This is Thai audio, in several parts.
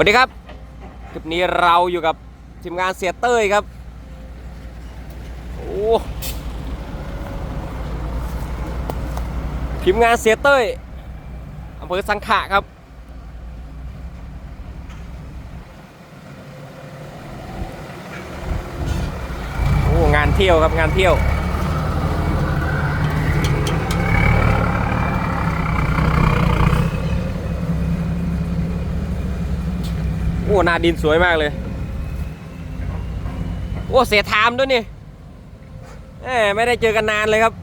วัสดีครับคลิปนี้เราอยู่กับทีมงานเสียเต้ยครับ โอ้ทีมงานเสียเต้ยอำเภอสังขะครับ โอ้ งานเที่ยวครับงานเที่ยว อ้หนาดินสวยมากเลย โอ้เสียไทามด้วยนี่แหมไม่ได้เจอกันนานเลยครับ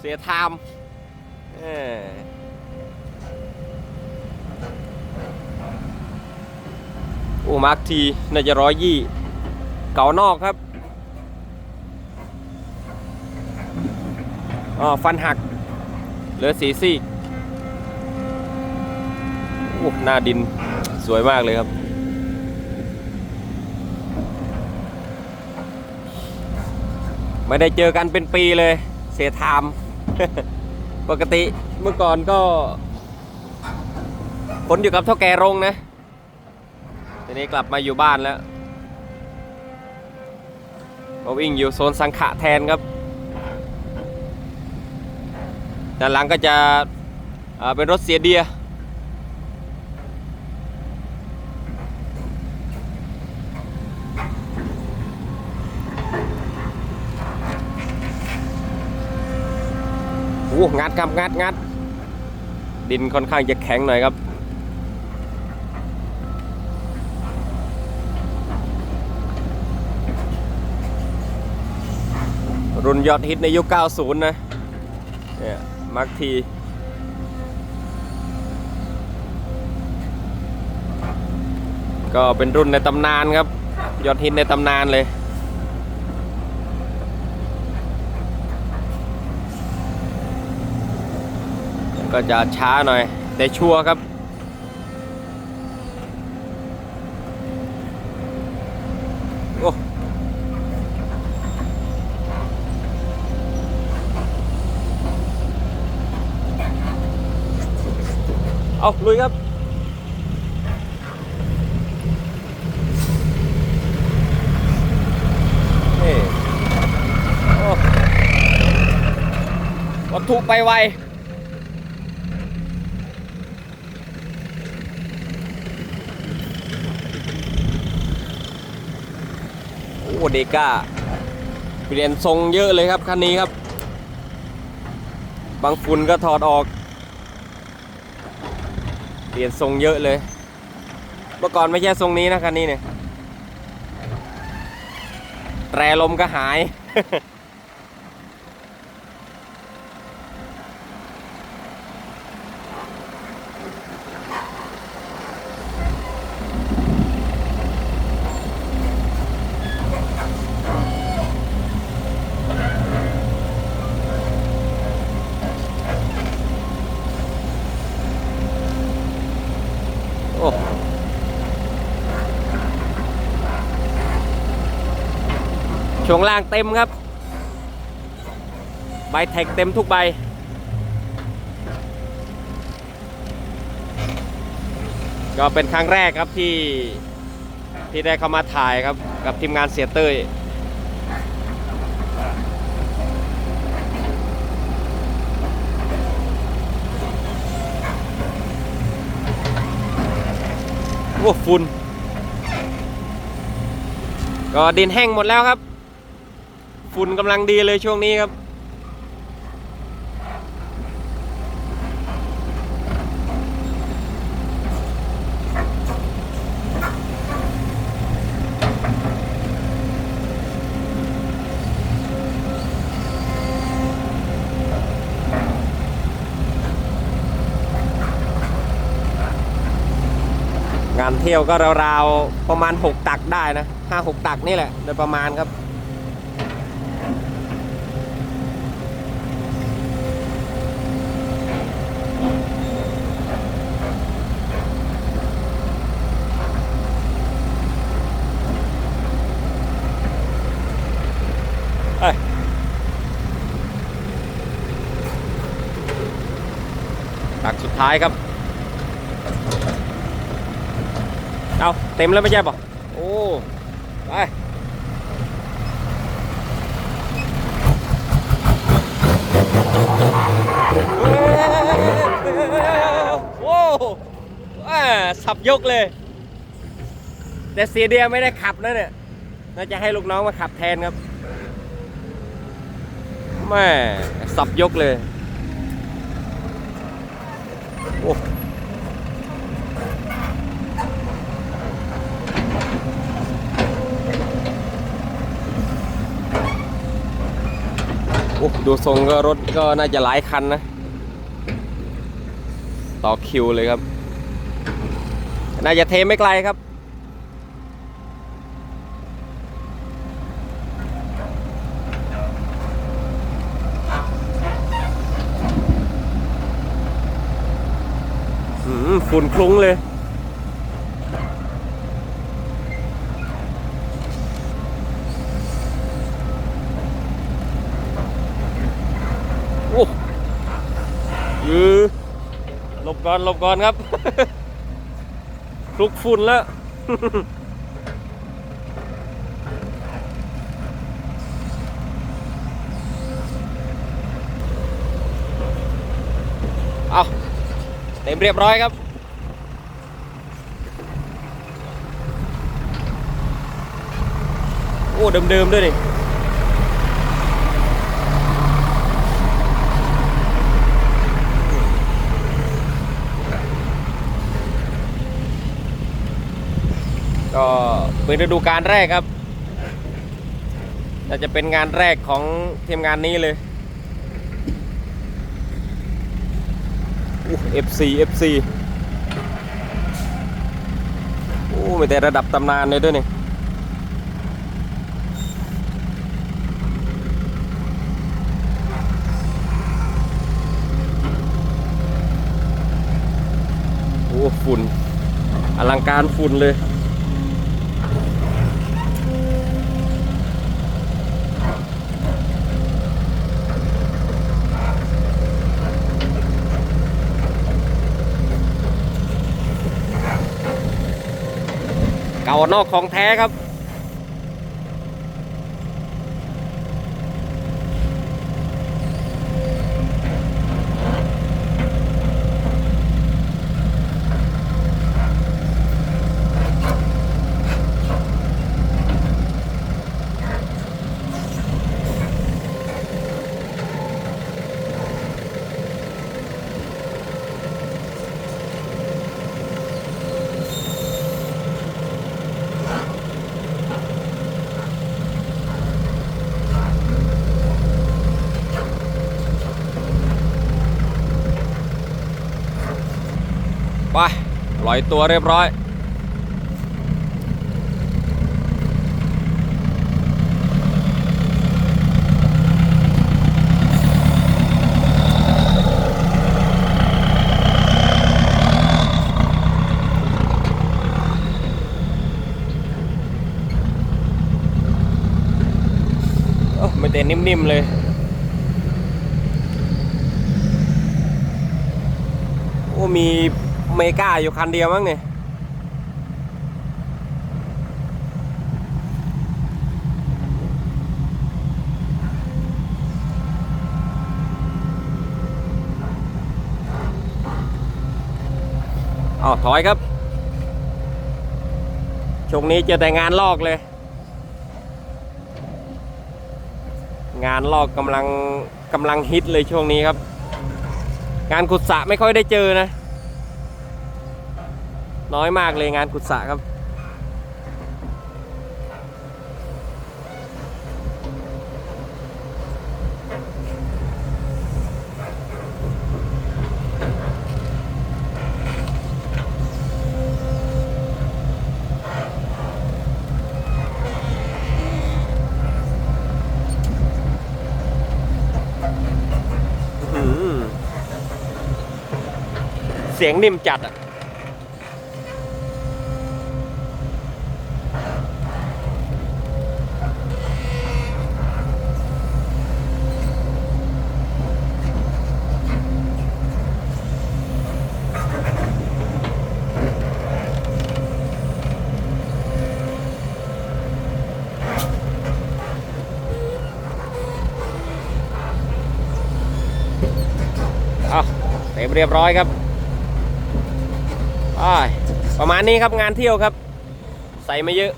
เสียไทามแหมโอ้มาร์คทีน่าจะร้อยยี่ เก่านอกครับอ๋อฟันหักเหลือสีซีก โอ้หน้าดินสวยมากเลยครับ ไม่ได้เจอกันเป็นปีเลย เสียทาม ปกติเมื่อก่อนก็คนอยู่กับเท่าแก่รงนะ ทีนี้กลับมาอยู่บ้านแล้วมาวิ่งอยู่โซนสังขะแทนครับด้านหลังก็จะเป็นรถเสียเดีย โอ้งัดครับงัดงัด ดินค่อนข้างจะแข็งหน่อยครับ รุ่นยอดฮิตในยุค 90 นะ เนี่ยมักทีก็เป็นรุ่นในตำนานครับ ยอดฮิตในตำนานเลย ก็จะช้าหน่อย แต่ชัวร์ครับ โอ้เอาลุยครับนี่โอ้วัตถุไปไว เดก้าเปลี่ยนทรงเยอะเลยครับคันนี้ครับ บางฝุ่นก็ถอดออก เปลี่ยนทรงเยอะเลย เมื่อก่อนไม่ใช่ทรงนี้นะคันนี้เนี่ยแตรลมก็หาย ช่วงล่างเต็มครับ ใบแท็กเต็มทุกใบ ก็เป็นครั้งแรกครับที่ที่ได้เข้ามาถ่ายครับกับทีมงานเสียเต้ยโอ้ฝุ่นก็ดินแห้งหมดแล้วครับ ฝุ่นกำลังดีเลยช่วงนี้ครับงานเที่ยวก็ราวๆประมาณ 6 ตักได้นะ5 6 ตักนี่แหละ โดยประมาณครับ เอ้ยตักสุด ท้ายครับ เอาเต็มแล้วไม่ใช่ปะโอ้ ไปโอ้อ่าสับยกเลย แต่เสียเดียไม่ได้ขับนะเนี่ยน่าจะให้ลูกน้องมาขับแทนครับแม่สับยกเลย โอ้โอ้ดูทรงก็รถก็น่าจะหลายคันนะ ต่อคิวเลยครับ น่าจะเทไม่ไกลครับ ฝุ่นคลุ้งเลย โอ้ยือหลบก่อนหลบก่อนครับคลุกฝุ่นแล้วเอา เต็มเรียบร้อยครับโอ้เดิมๆด้วยนี่ก็เป็นฤดูการแรกครับน่าจะเป็นงานแรกของทีมงานนี้เลย เอฟซีเอฟซีโอ้มีแต่ระดับตำนานเลยด้วยนี่โอ้ฝุ่นอลังการฝุ่นเลย เก่านอกของแท้ครับ ไปป ล่อยตัวเรียบร้อยโอ้ไม่เต้นนิ่ม ๆ เลยโอ้มี เมกาอยู่คันเดียวมั้งเนี่ยอ้าถอยครับ ช่วงนี้เจอแต่งานลอกเลย งานลอกกำลังกำลังฮิตเลยช่วงนี้ครับ งานขุดสระไม่ค่อยได้เจอนะ น้อยมากเลยงานขุดสระครับ เสียงนิ่มจัดอะ เรียบร้อยครับประมาณนี้ครับงานเที่ยวครับ ใส่ไม่เยอะ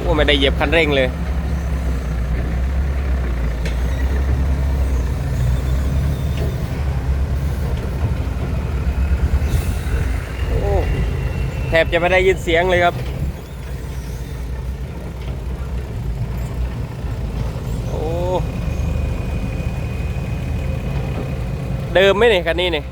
โอ้ไม่ได้เหยียบคันเร่งเลยโอ้แทบจะไม่ได้ยินเสียงเลยครับ โอ้ เดิมไหมเนี่ยคันนี้เนี่ย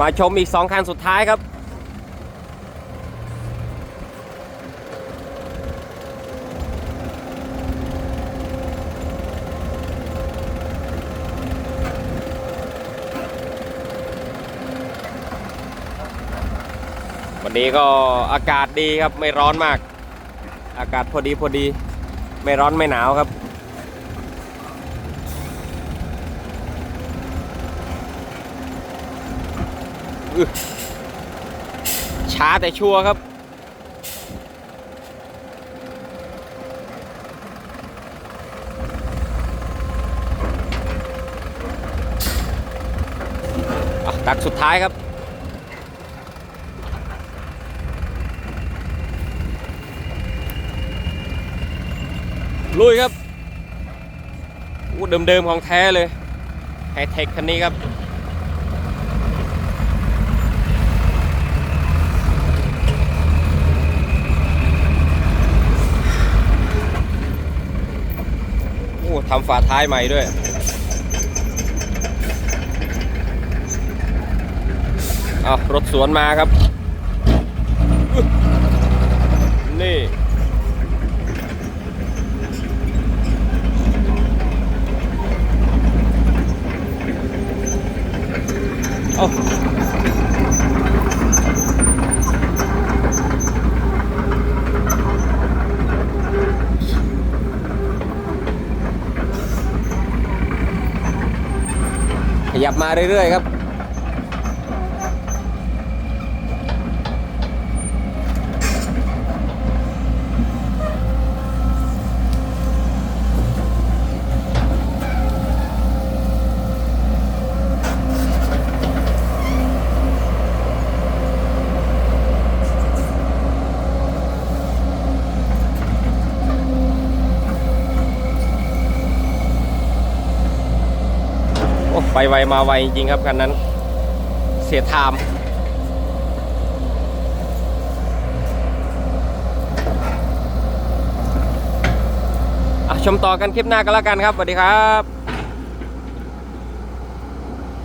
มาชมอีกสองคันสุดท้ายครับ วันนี้ก็อากาศดีครับไม่ร้อนมาก อากาศพอดีพอดี ไม่ร้อนไม่หนาวครับ ช้าแต่ชัวร์ครับอะดักสุดท้ายครับ ลุยครับอู้เดิมๆของแท้เลยไฮเทคคันนี้ครับ โอ้ทำฝาท้ายใหม่ด้วยเอารถสวนมาครับ นี่ เอาขยับมาเรื่อยๆครับ ไปไวมาไวจริงครับคันนั้น เสียไทม์อะชมต่อกันคลิปหน้ากันแล้วกันครับสวัสดีครับ